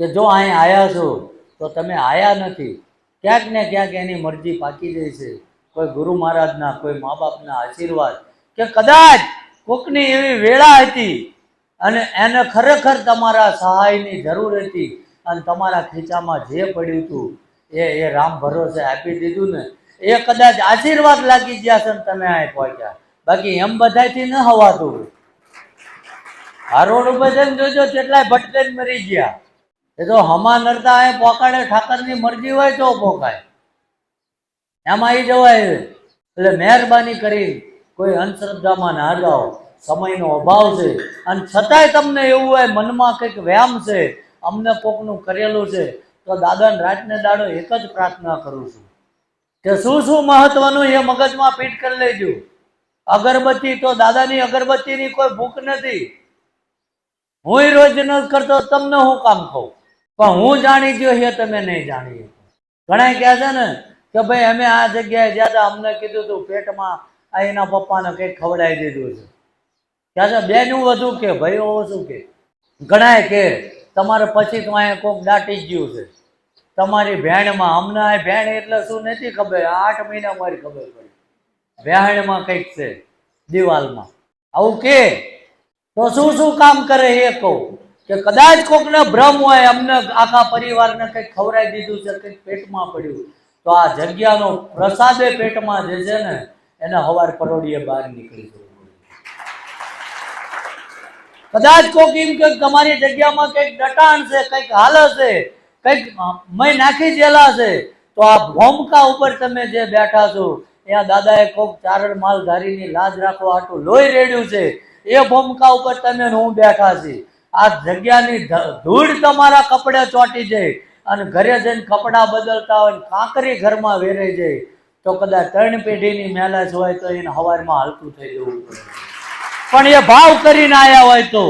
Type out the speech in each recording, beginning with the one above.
કે જો અહીં આયા છો, તો તમે આયા નથી. ક્યાંક ને ક્યાંક એની મરજી પાકી જાય છે. કોઈ ગુરુ મહારાજના, કોઈ મા બાપના આશીર્વાદ. કે કદાચ કોકની એવી વેળા હતી અને એને ખરેખર તમારા સહાયની જરૂર હતી અને તમારા ખીચામાં જે પડ્યું હતું, એ એ રામ ભરોસે આપી દીધું ને, એ કદાચ આશીર્વાદ લાગી ગયા છે તમે અહીં પહોંચ્યા. બાકી એમ બધાથી ન હવાતું હારોડ રોડ ઉપર જોજો, કેટલાય ભટકે મરી ગયા. એ તો હમા નરતા અહીં પોકાડે, ઠાકરની મરજી હોય તો પોકાય એમાં આવી જવાય, એટલે મહેરબાની કરી કોઈ અંધશ્રદ્ધામાં ના જાઓ. સમયનો અભાવ છે. અને છતાંય તમને એવું હોય, મનમાં કંઈક વ્યામ છે, અમને કોકનું કરેલું છે, તો દાદાને રાતને દાડો એક જ પ્રાર્થના કરું છું. કે શું શું મહત્વનું એ મગજમાં ફીટ કરી લેજો. અગરબત્તી તો દાદાની અગરબત્તીની કોઈ ભૂખ નથી. હું રોજ ન કરતો, તમને હું કામ કહું? પણ હું જાણી ગયો એ તમે નહીં જાણી. ઘણા કહે છે ને કે ભાઈ, અમે આ જગ્યાએ જ્યાં અમને કીધું તું પેટમાં આ એના પપ્પાને કંઈક ખવડાવી દીધું છે. ક્યાં છે, બેનું વધુ કે? ભાઈઓ ઓછું કે? ઘણાય કે તમારે પછી તો અહીંયા કોક દાટી ગયું છે. તમારી ભેણમાં, અમને ભેણ એટલે શું નથી ખબર? આઠ મહિના મારી ખબર પડી. ભેણમાં કંઈક છે, દિવાલમાં. આવું કે? તો શું શું કામ કરે એ કહું. કે કદાચ કોકને ભ્રમ હોય, અમને આખા પરિવારને કંઈક ખવડાવી દીધું છે, કંઈક પેટમાં પડ્યું. તો આ જગ્યાનો પ્રસાદે પેટમાં જે છે ને, એને હવાર પરોડીએ બહાર નીકળી જવું કદાચ કોક એમ કે તમારી જગ્યામાં કંઈક દટાણ છે, કંઈક હાલ છે કંઈક મય નાખી જેલા છે, તો આ ભોમકા ઉપર તમે જે બેઠા છો ત્યાં દાદાએ કોક ચારણ માલધારીની લાજ રાખવા હાટું લોહી રેડ્યું છે, એ ભોમકા ઉપર તમે હું બેઠા છીએ. આ જગ્યાની ધૂળ તમારા કપડે ચોંટી જાય અને ઘરે જઈને કપડાં બદલતા હોય કાંકરી ઘરમાં વેરાઈ જાય, તો કદાચ ત્રણ પેઢીની મેલાજ હોય તો એને હવારમાં હલતું થઈ જવું પણ એ ભાવ કરીને આયા હોય તો.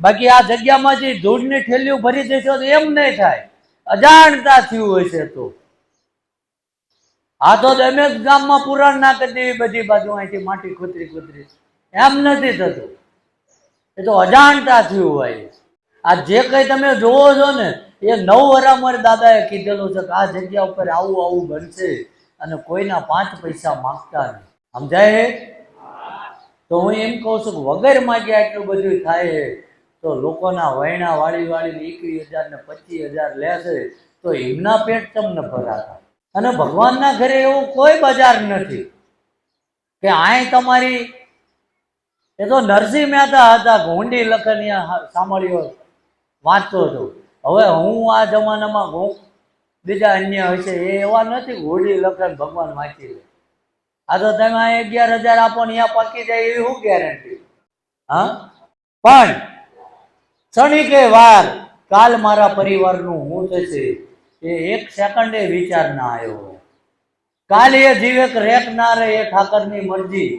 બાકી આ જગ્યામાં જે ધૂળની ઠેલીઓ ભરી દેશો તો એમ નહીં થાય. અજાણતા થયું હોય છે તો. આ તો અમે ગામમાં પુરાણ ના કરી દેવી બધી બાજુ અહીંથી માટી ખોતરી ખોતરી. એમ નથી થતું. એ તો અજાણતા થયું હોય. આ જે કંઈ તમે જોવો છો ને, એ નવ વરામર દાદાએ કીધેલું છે કે આ જગ્યા ઉપર આવું આવું બનશે અને કોઈના પાંચ પૈસા માંગતા નહીં. સમજાય? તો હું એમ કહું છું કે વગર માંગ્યા એટલું બધું થાય. તો લોકોના વૈણા વાળી વાળીને એકવીસ હજાર ને પચીસ હજાર લેશે તો એમના પેટ તમને ભરાતા અને ભગવાનના ઘરે એવું કોઈ બજાર નથી. કે આય તમારી એ તો નરસિંહ મહેતા હતા ઘોંડી લખનિયા સાંભળ્યો વાંચતો હતો. હવે હું આ જમાનામાં હું બીજા અન્ય હશે, એ એવા નથી ઘોડી લખન ભગવાન વાંચી લે. આ તો તમે અગિયાર હજાર આપો ને અહીંયા પાકી જાય, એવી શું ગેરંટી હા? પણ ક્ષણિકે વાર કાલ મારા પરિવારનું હું થશે, એ એક સેકન્ડે વિચાર ના આવ્યો. કાલે એ જીવેક રેક ના રહે એ ઠાકરની મરજી.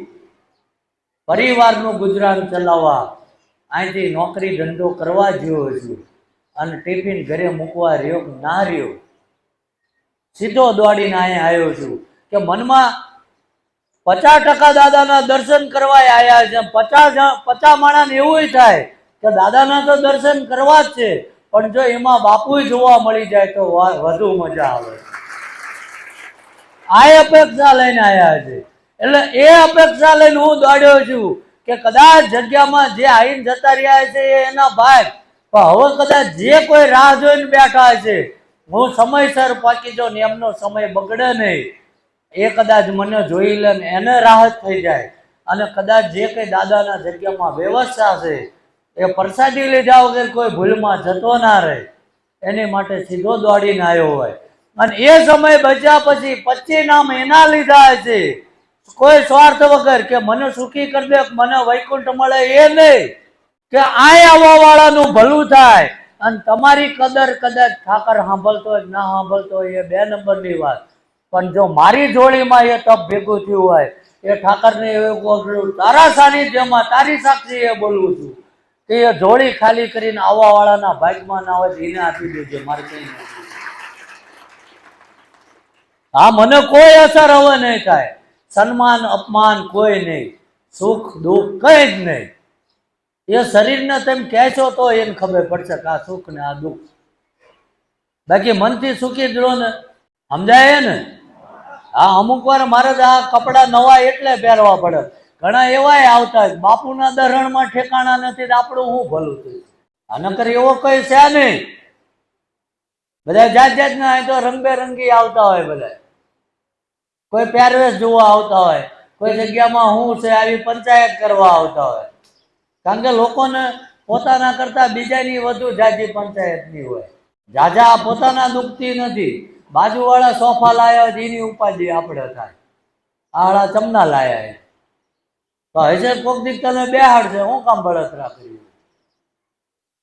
પરિવારનું ગુજરાન ચલાવવા. અહીંથી નોકરી ધંધો કરવા જેવો છું. અને ટિફિન ઘરે મૂકવા રહ્યો ના રહ્યો? સીધો દોડીને અહીંયા આવ્યો છું કે મનમાં પચાસ ટકા દાદાના દર્શન કરવા આવ્યા છે. પચાસ પચાસ માણસ એવું થાય કે દાદાના તો દર્શન કરવા જ છે. પણ જો એમાં બાપુ જોવા મળી જાય તો વધુ મજા આવે. આ અપેક્ષા લઈને આવ્યા છે. એટલે એ અપેક્ષા લઈને હું દોડ્યો છું કે કદાચ જગ્યામાં જે આઈને જતા રહ્યા છે એના ભાઈ. પણ હવે કદાચ જે કોઈ રાહ જોઈને બેઠા છે, હું સમયસર પહોંચી જાઉં ને એમનો સમય બગડે નહીં. એ કદાચ મને જોઈ લે એને રાહત થઈ જાય. અને કદાચ જે કંઈ દાદાના જગ્યામાં વ્યવસ્થા છે, એ પ્રસાદી લીધા વગર કોઈ ભૂલમાં જતો ના રહે. એની માટે સીધો દોડીને આવ્યો હોય. અને એ સમય બચ્યા પછી પચીસ નામ એના લીધા છે. કોઈ સ્વાર્થ વગર કે મને સુખી કરી દે, મને વૈકુંઠ મળે એ નહીં. કે આય આવવા વાળાનું ભલું થાય. અને તમારી કદર કદાચ ઠાકર સાંભળતો હોય ના સાંભળતો હોય, એ બે નંબરની વાત. પણ જો મારી જોડીમાં એ તપ ભેગું થયું હોય, એ ઠાકરને એવું તારા સાનિધ્યમાં તારી સાક્ષી એ બોલવું છું. કે એ જોડી ખાલી કરીને આવવા વાળાના ભાગમાં ના હોય એને આપી દેજો, મારે કઈ હા, મને કોઈ અસર હવે નહીં થાય. સન્માન, અપમાન કોઈ નહીં. સુખ, દુઃખ કંઈ જ નહીં. એ શરીરને તેમ કહેશો તો એને ખબર પડશે કે આ સુખ ને આ દુઃખ. બાકી મનથી સુખી જ ને. સમજાય ને? હા અમુક વાર મારે આ કપડાં નવા એટલે પહેરવા પડે. ઘણા એવાય આવતા બાપુના દરણમાં ઠેકાણા નથી આપણું હું ભલું થયું? આ નકર એવો કઈ છે નહીં. બધા જાત જાતના તો રંગબેરંગી આવતા હોય બધા કોઈ પહેરવેશ જોવા આવતા હોય, કોઈ જગ્યામાં હું છે આવી પંચાયત કરવા આવતા હોય. કારણ કે લોકોને પોતાના કરતા બીજાની વધુ જાજી પંચાયતની હોય. જાજા પોતાના દુખતી નથી. બાજુવાળા સોફા લાયા એની ઉપાધિ આપણે થાય. આળા ચમના લાયા. તો હશે કોક દીક તને બેહાડ છે, હું કામ બળતરા કરી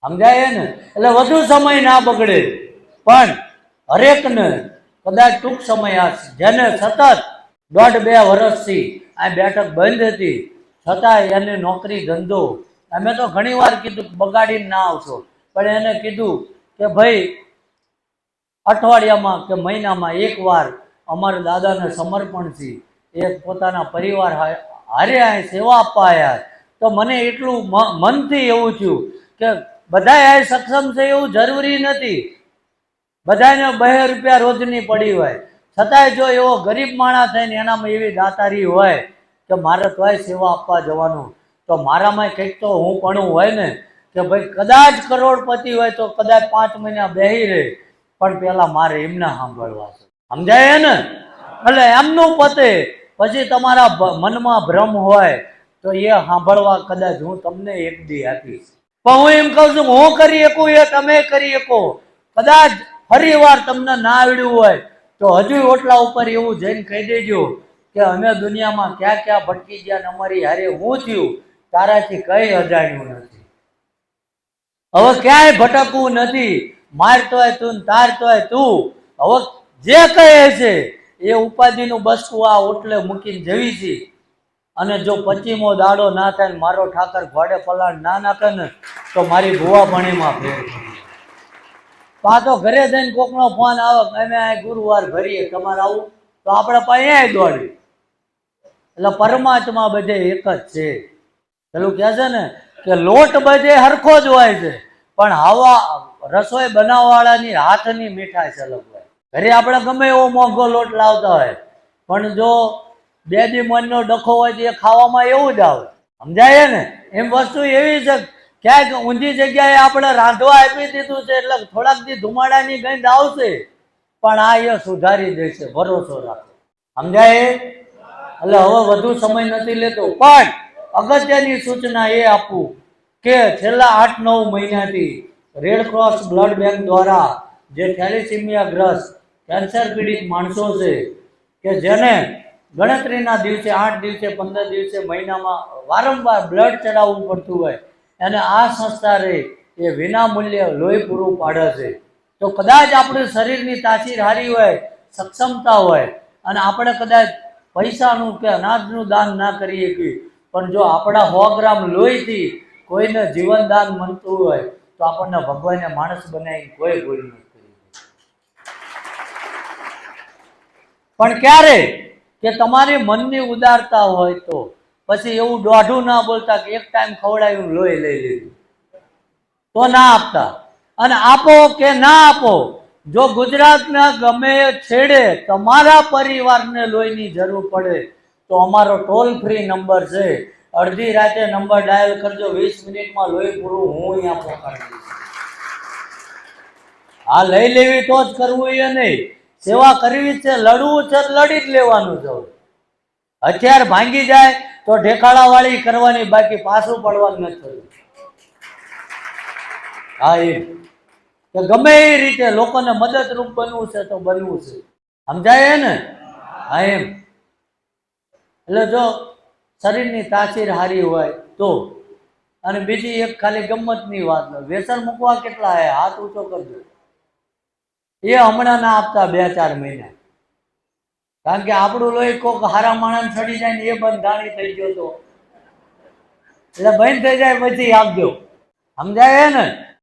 સમજાય ને? એટલે વધુ સમય ના બગડે. પણ હરેકને કદાચ ટૂંક સમય આવશે જેને સતત દોઢ બે વર્ષથી આ બેઠક બંધ હતી છતાં એને નોકરી ધંધો. અમે તો ઘણી વાર કીધું બગાડીને ના આવશો. પણ એને કીધું કે ભાઈ, અઠવાડિયામાં કે મહિનામાં એકવાર અમારા દાદાને સમર્પણથી એ પોતાના પરિવાર હારે આ સેવા આપવા આવ્યા તો મને એટલું મનથી એવું થયું કે બધા આ સક્ષમ છે એવું જરૂરી નથી. બધાને બે રૂપિયા રોજની પડી હોય. છતાંય જો એવો ગરીબ માણસ થઈને એનામાં એવી દાતારી હોય કે મારે તોય સેવા આપવા જવાનું. તો મારામાં કંઈક તો હું પણ હોય ને કે ભાઈ કદાચ કરોડપતિ હોય તો કદાચ પાંચ મહિના બેહી રહે. પણ પહેલાં મારે એમને સાંભળવા છે. સમજાય ને? એટલે એમનું પતે. પછી તમારા મનમાં ભ્રમ હોય તો એ સાંભળવા કદાચ હું તમને એક દી આપીશ. પણ હું એમ કહું છું, હું કરી શકું એ તમે કરી શકો. કદાચ ફરી વાર તમને ના આવડ્યું હોય, તો હજુ ઓટલા ઉપર એવું જઈને કહી દેજો કે અમે દુનિયામાં ક્યાં ક્યાં ભટકી ગયા અમારી હારે હું થયું, તારાથી કઈ અજાણ્યું નથી. હવે ક્યાંય ભટકવું નથી મારતોય તું તારતોય તું. હવે જે કહે છે એ ઉપાધિનું બસકું આ ઓટલે મૂકીને જવી છે. અને જો પચીમો દાડો ના થાય મારો ઠાકર ઘોડે પલાણ ના નાખે ને, તો મારી ભુવા ભણીમાં ફેર. તો તો ઘરે જઈને કોકનો ફોન આવે, અમે ગુરુવાર ભરીએ, તમારે આવું? તો આપણે અહીંયા દોડી. એટલે પરમાત્મા બધે એક જ છે. પેલું કહે છે ને કે લોટ બધે હરખો જ હોય છે, પણ હવા, રસોઈ બનાવવાળાની હાથની મીઠાશ અલગ હોય. ઘરે આપણે ગમે એવો મોંઘો લોટ લાવતા હોય, પણ જો બે દી મનનો ડખો હોય તો એ ખાવામાં એવું જ આવે. સમજાય ને? એમ વસ્તુ એવી છે ક્યાંક ઊંધી જગ્યાએ આપણે રાંધવા આપી દીધું છે એટલે થોડાક દી ધુમાડાની ગંધ આવશે, પણ આ એ સુધારી દેશે, ભરોસો રાખો. સમજાય? એટલે હવે વધુ સમય નથી લેતો. પણ અગત્યની સૂચના એ આપું કે છેલ્લા આઠ નવ મહિનાથી રેડ ક્રોસ બ્લડ બેંક દ્વારા જે થેલિસિમિયા ગ્રસ્ત કેન્સર પીડિત માણસો છે, કે જેને ગણતરીના દિવસે, આઠ દિવસે, પંદર દિવસે મહિનામાં વારંવાર બ્લડ ચડાવવું પડતું હોય અને આ સંસ્થા રહે એ વિના મૂલ્યે લોહી પૂરું પાડે છે. તો કદાચ આપણે શરીરની તાસીર હારી હોય, સક્ષમતા હોય, અને આપણે કદાચ પૈસાનું કે અનાજનું દાન ના કરી શકીએ પણ જો આપણા સો ગ્રામ લોહીથી કોઈને જીવનદાન મળતું હોય, તો આપણને ભગવાને માણસ બનાવી કોઈ ભૂલ કરી પણ ક્યારે કે તમારી મનની ઉદારતા હોય તો પછી એવું દોઢું ના બોલતા કે એક ટાઈમ ખવડાવ્યું લોહી લઈ લીધું. તો ના આપતા. અને આપો કે ના આપો, જો ગુજરાતના ગમે છેડે તમારા પરિવારને લોહીની જરૂર પડે, તો અમારો ટોલ ફ્રી નંબર છે. અડધી રાતે નંબર ડાયલ કરજો, વીસ મિનિટમાં લોહી પૂરું હું અહીંયા પહોંચાડી દઈશ. આ લઈ લેવી તો જ કરવું એ નહીં. સેવા કરવી છે, લડવું છે, લડી જ લેવાનું છે. હથિયાર ભાંગી જાય તો ઢેકાળા વાળી કરવાની બાકી પાછું પડવાનું નથી થયું. હા, એમ. કે ગમે એ રીતે લોકોને મદદરૂપ બનવું છે તો બનવું છે. સમજાય ને હા, એમ. એટલે જો શરીરની તાસીર હારી હોય તો. અને બીજી એક ખાલી ગમતની વાત વેસન મૂકવા કેટલા હે? હાથ ઊંચો કરજો. એ હમણાં ના આપતા બે ચાર મહિના. કારણ કે આપણું લોહી કોક હારા માણસ ચડી જાય ને એ બંધાણી થઈ ગયો તો. એટલે બંધ થઈ જાય પછી આપજો. સમજાય ને?